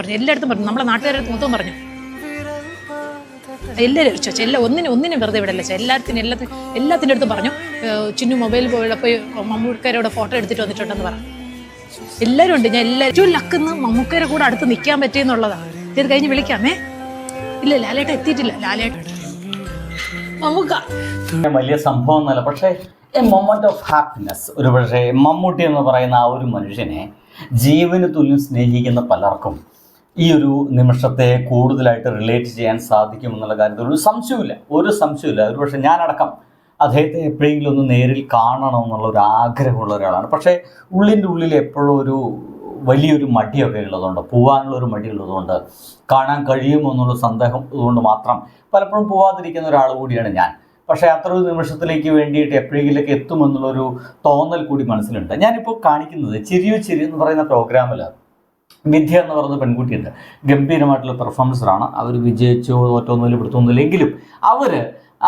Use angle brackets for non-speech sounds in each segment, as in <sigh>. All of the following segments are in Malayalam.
പറഞ്ഞു. എല്ലായിടത്തും പറഞ്ഞു. നമ്മളെ നാട്ടുകാരുടെ മൊത്തം പറഞ്ഞു. എല്ലാവരും ചോദിച്ചു എല്ലാ ഒന്നിനും ഒന്നിനും വെറുതെ വിടല്ല. ചോ എല്ലാത്തിനും എല്ലാത്തിനും എല്ലാത്തിന്റെ അടുത്തും പറഞ്ഞു. ചിന്നു മൊബൈൽ പോയി മമ്മൂക്കാരോടെ ഫോട്ടോ എടുത്തിട്ട് വന്നിട്ടുണ്ടെന്ന് പറഞ്ഞു. എല്ലാവരും ഉണ്ട്. ഞാൻ എല്ലാ ഏറ്റവും ലക്കുന്ന മമ്മൂക്കാരെ കൂടെ അടുത്ത് നിൽക്കാൻ പറ്റിയെന്നുള്ളതാണ് ഇത് കഴിഞ്ഞ് വിളിക്കാമേ. ഇല്ല ലാലേട്ട എത്തിയിട്ടില്ല. ലാലേട്ട വലിയ സംഭവം എന്നല്ല പക്ഷേ എ മൊമെന്റ് ഓഫ് ഹാപ്പിനെസ് ഒരു പക്ഷേ മമ്മൂട്ടി എന്ന് പറയുന്ന ആ ഒരു മനുഷ്യനെ ജീവന് തുല്യം സ്നേഹിക്കുന്ന പലർക്കും ഈ ഒരു നിമിഷത്തെ കൂടുതലായിട്ട് റിലേറ്റ് ചെയ്യാൻ സാധിക്കുമെന്നുള്ള കാര്യത്തിൽ ഒരു സംശയമില്ല ഒരു സംശയമില്ല ഒരു പക്ഷേ ഞാനടക്കം അദ്ദേഹത്തെ എപ്പോഴെങ്കിലും ഒന്ന് നേരിൽ കാണണം എന്നുള്ള ഒരു ആഗ്രഹമുള്ള ഒരാളാണ്. പക്ഷേ ഉള്ളിന്റെ ഉള്ളിൽ എപ്പോഴും ഒരു വലിയൊരു മടിയൊക്കെ ഉള്ളതുകൊണ്ട് പോകാനുള്ള ഒരു മടിയുള്ളതുകൊണ്ട് കാണാൻ കഴിയുമോ എന്നുള്ള സന്ദേഹം അതുകൊണ്ട് മാത്രം പലപ്പോഴും പോവാതിരിക്കുന്ന ഒരാൾ കൂടിയാണ് ഞാൻ. പക്ഷേ അത്ര ഒരു നിമിഷത്തിലേക്ക് വേണ്ടിയിട്ട് എപ്പോഴെങ്കിലൊക്കെ എത്തുമെന്നുള്ളൊരു തോന്നൽ കൂടി മനസ്സിലുണ്ട്. ഞാനിപ്പോൾ കാണിക്കുന്നത് ചിരിയോ ചിരി എന്ന് പറയുന്ന പ്രോഗ്രാമിൽ വിദ്യ എന്ന് പറയുന്ന പെൺകുട്ടിയുണ്ട് ഗംഭീരമായിട്ടുള്ള പെർഫോമൻസറാണ് അവർ വിജയിച്ചോ തോറ്റോന്നില്ല പിടുത്തൊന്നുമില്ല എങ്കിലും അവർ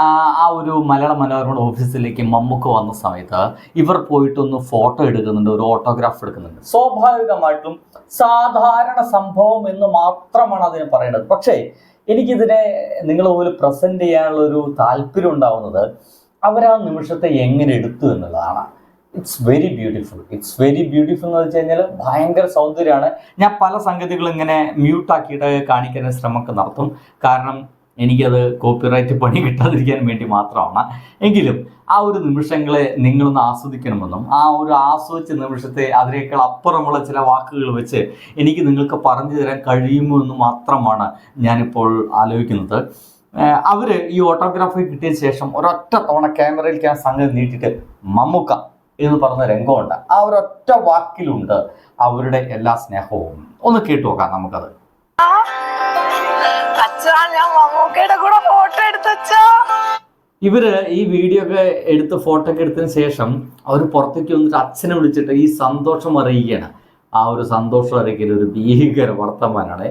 ആ ഒരു മലയാള മനോരമയുടെ ഓഫീസിലേക്ക് മമ്മൂക്ക് വന്ന സമയത്ത് ഇവർ പോയിട്ടൊന്ന് ഫോട്ടോ എടുക്കുന്നുണ്ട് ഒരു ഓട്ടോഗ്രാഫ് എടുക്കുന്നുണ്ട്. സ്വാഭാവികമായിട്ടും സാധാരണ സംഭവം എന്ന് മാത്രമാണ് അതിന് പറയേണ്ടത്. പക്ഷേ എനിക്കിതിനെ നിങ്ങൾ പോലും പ്രസന്റ് ചെയ്യാനുള്ള ഒരു താല്പര്യം ഉണ്ടാവുന്നത് അവർ ആ നിമിഷത്തെ എങ്ങനെ എടുത്തു എന്നുള്ളതാണ്. It's very beautiful it's very beautiful എന്ന് വെച്ച് കഴിഞ്ഞാൽ ഭയങ്കര സൗന്ദര്യമാണ്. ഞാൻ പല സംഗതികളും ഇങ്ങനെ മ്യൂട്ടാക്കിയിട്ട് കാണിക്കാൻ ശ്രമമൊക്കെ നടത്തും. കാരണം എനിക്കത് കോപ്പിറൈറ്റ് പണി കിട്ടാതിരിക്കാൻ വേണ്ടി മാത്രമാണ്. എങ്കിലും ആ ഒരു നിമിഷങ്ങളെ നിങ്ങളൊന്ന് ആസ്വദിക്കണമെന്നും ആ ഒരു ആസ്വദിച്ച നിമിഷത്തെ അതിനേക്കാൾ അപ്പുറമുള്ള ചില വാക്കുകൾ വെച്ച് എനിക്ക് നിങ്ങൾക്ക് പറഞ്ഞു തരാൻ കഴിയുമോ എന്ന് മാത്രമാണ് ഞാനിപ്പോൾ ആലോചിക്കുന്നത്. അവർ ഈ ഓട്ടോഗ്രാഫി കിട്ടിയ ശേഷം ഒരൊറ്റ തവണ ക്യാമറയിൽ ആ സംഗതി നീട്ടിയിട്ട് മമ്മൂക്ക എന്ന് പറഞ്ഞ രംഗമുണ്ട്. ആ ഒരൊറ്റ വാക്കിലുണ്ട് അവരുടെ എല്ലാ സ്നേഹവും. ഒന്ന് കേട്ടു നോക്കാം നമുക്കത്. ഇവർ ഈ വീഡിയോ ഒക്കെ എടുത്ത് ഫോട്ടോ ഒക്കെ എടുത്തതിന് ശേഷം അവർ പുറത്തേക്ക് വന്നിട്ട് അച്ഛനെ വിളിച്ചിട്ട് ഈ സന്തോഷം അറിയിക്കുകയാണ്. ആ ഒരു സന്തോഷം അറിയിക്കുന്ന ഒരു ഭീകര വർത്തമാനാണ്.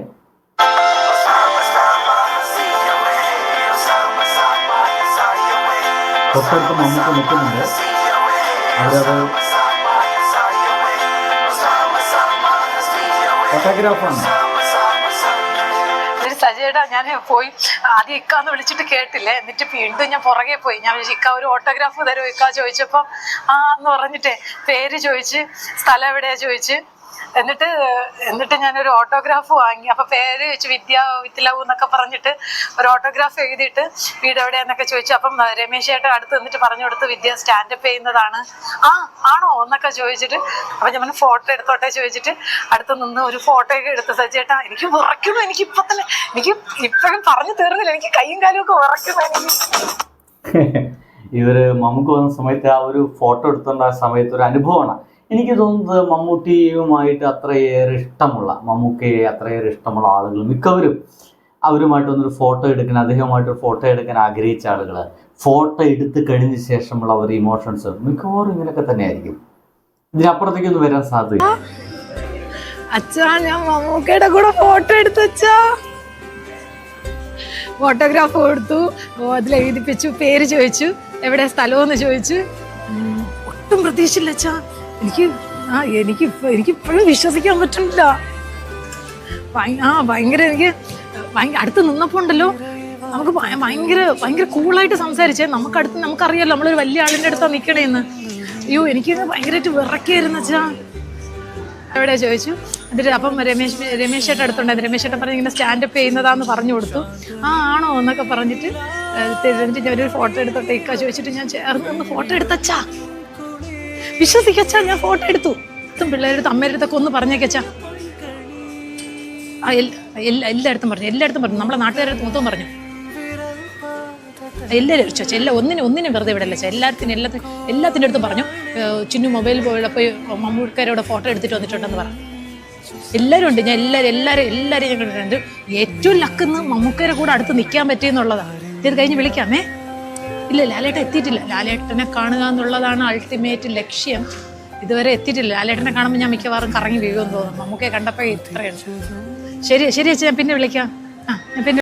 തൊട്ടടുത്ത് നമുക്ക് നിൽക്കുന്നുണ്ട്. ഫോട്ടോഗ്രാഫാണ് എന്നിട്ട് സജയുടെ ഞാൻ പോയി ആദ്യം ഇക്കാന്ന് വിളിച്ചിട്ട് കേട്ടില്ല? എന്നിട്ട് വീണ്ടും ഞാൻ പുറകെ പോയി. ഞാൻ ഇക്ക ഒരു ഓട്ടോഗ്രാഫ് തരും ഇക്ക ചോദിച്ചപ്പോൾ ആ എന്ന് പറഞ്ഞിട്ടേ പേര് ചോദിച്ച് സ്ഥലം എവിടെയാ ചോദിച്ച്? എന്നിട്ട് എന്നിട്ട് ഞാനൊരു ഓട്ടോഗ്രാഫ് വാങ്ങി. അപ്പൊ പേര് വെച്ച് വിദ്യ വിത്തിലാവു എന്നൊക്കെ പറഞ്ഞിട്ട് ഒരു ഓട്ടോഗ്രാഫ് എഴുതിയിട്ട് വീട് എവിടെയാന്നൊക്കെ ചോദിച്ചു. അപ്പം രമേശ് ചേട്ടൻ അടുത്ത് നിന്നിട്ട് പറഞ്ഞു കൊടുത്ത് വിദ്യ സ്റ്റാൻഡപ്പ് ചെയ്യുന്നതാണ്. ആ ആണോ എന്നൊക്കെ ചോദിച്ചിട്ട് അപ്പൊ ഞാൻ ഫോട്ടോ എടുത്തോട്ടെ? ചോദിച്ചിട്ട് അടുത്ത് നിന്ന് ഒരു ഫോട്ടോ ഒക്കെ എടുത്ത് സജ്ജേട്ടാ എനിക്ക് ഉറക്കുന്നു. എനിക്ക് ഇപ്പൊ തന്നെ എനിക്ക് ഇപ്പോഴും പറഞ്ഞു തീർന്നില്ല. എനിക്ക് കൈയും കാലും ഒക്കെ ഉറക്കുന്നു. എനിക്ക് <laughs> ഇവർ നമുക്ക് വന്ന സമയത്ത് ആ ഒരു ഫോട്ടോ എടുത്തോണ്ട ആ സമയത്ത് ഒരു അനുഭവമാണ്. എനിക്ക് തോന്നുന്നത് മമ്മൂട്ടിയുമായിട്ട് അത്രയേറെ ഇഷ്ടമുള്ള മമ്മൂക്കയെ അത്രയേറെ ഇഷ്ടമുള്ള ആളുകൾ മിക്കവരും അവരുമായിട്ടൊന്നൊരു ഫോട്ടോ എടുക്കാൻ അദ്ദേഹവുമായിട്ടൊരു ഫോട്ടോ എടുക്കാൻ ആഗ്രഹിച്ച ആളുകൾ. ഫോട്ടോ എടുത്ത് കഴിഞ്ഞ ശേഷമുള്ള അവരുടെ ഇമോഷൻസ് മിക്കവാറും ഇങ്ങനെയൊക്കെ തന്നെയായിരിക്കും. ഇതിനപ്പുറത്തേക്കൊന്നും വരാൻ സാധ്യത അച്ഛാ ഞാൻ മമ്മൂക്കയുടെ കൂടെ ഫോട്ടോ എടുത്തച്ചാ ഫോട്ടോഗ്രാഫ് കൊടുത്തു. അതിൽ എഴുതിപ്പിച്ചു പേര് ചോദിച്ചു. എവിടെ സ്ഥലമെന്ന് ചോദിച്ചു. ഒട്ടും പ്രതീക്ഷയില്ല അച്ഛാ. എനിക്ക് ആ എനിക്ക് എനിക്ക് ഇപ്പോഴും വിശ്വസിക്കാൻ പറ്റുന്നില്ല ആ ഭയങ്കര എനിക്ക് അടുത്ത് നിന്നപ്പോൾ ഉണ്ടല്ലോ. നമുക്ക് ഭയ- ഭയങ്കര ഭയങ്കര കൂളായിട്ട് സംസാരിച്ചേ. നമുക്ക് അടുത്ത് നമുക്കറിയാലോ നമ്മളൊരു വലിയ ആളിന്റെ അടുത്താ നിക്കണേന്ന്. അയ്യോ എനിക്ക് ഭയങ്കരമായിട്ട് വിറക്കായിരുന്നു അച്ഛാ. എവിടെ ചോദിച്ചു? എന്നിട്ട് അപ്പം രമേശ് രമേശ് ചേട്ടൻ അടുത്തുണ്ടായിരുന്നു. രമേശ് ചേട്ടൻ പറഞ്ഞ് ഇങ്ങനെ സ്റ്റാൻഡപ്പ് ചെയ്യുന്നതാന്ന് പറഞ്ഞു കൊടുത്തു. ആ ആണോ എന്നൊക്കെ പറഞ്ഞിട്ട് എന്നിട്ട് ഞാൻ ഒരു ഫോട്ടോ എടുത്തോട്ടെ ഇക്ക ചോദിച്ചിട്ട് ഞാൻ ചേർന്ന് ഫോട്ടോ എടുത്തച്ചാ. വിശ്വസിക്കച്ചാ ഞാൻ ഫോട്ടോ എടുത്തു. ഇത്തും അമ്മേരുടെ ഒക്കെ ഒന്ന് പറഞ്ഞേക്കച്ചാ. എല്ലായിടത്തും പറഞ്ഞു എല്ലായിടത്തും പറഞ്ഞു. നമ്മളെ നാട്ടുകാരുടെ മൊത്തം പറഞ്ഞു. എല്ലാവരും ചോദിച്ചു എല്ലാ ഒന്നിനും ഒന്നിനും വെറുതെ വിടല്ല ചേ എല്ലാത്തിനും എല്ലാത്തിനും എല്ലാത്തിന്റെ അടുത്തും പറഞ്ഞു. ചിന്നു മൊബൈൽ പോയി പോയി മമ്മൂക്കാരോടെ ഫോട്ടോ എടുത്തിട്ട് വന്നിട്ടുണ്ടെന്ന് പറഞ്ഞു. എല്ലാവരും ഉണ്ട്. ഞാൻ എല്ലാവരും എല്ലാവരും എല്ലാവരും ഞാൻ കണ്ടിട്ടുണ്ട്. ഏറ്റവും ലക്കുന്ന മമ്മൂക്കരെ കൂടെ അടുത്ത് നിൽക്കാൻ പറ്റിയെന്നുള്ളതാണ്. ഇത് കഴിഞ്ഞ് വിളിക്കാമേ. ഇല്ല ലാലേട്ടൻ എത്തിയിട്ടില്ല. ലാലേട്ടനെ കാണുക എന്നുള്ളതാണ് അൾട്ടിമേറ്റ് ലക്ഷ്യം. ഇതുവരെ എത്തിയിട്ടില്ല. ലാലേട്ടനെ കാണുമ്പോൾ ഞാൻ മിക്കവാറും കറങ്ങി വീഴുമെന്ന് തോന്നുന്നു. നമുക്കേ കണ്ടപ്പോൾ ഇത്രയാണ് ശരി ശരി ചേച്ചി ഞാൻ പിന്നെ വിളിക്കാം. ആ ഞാൻ പിന്നെ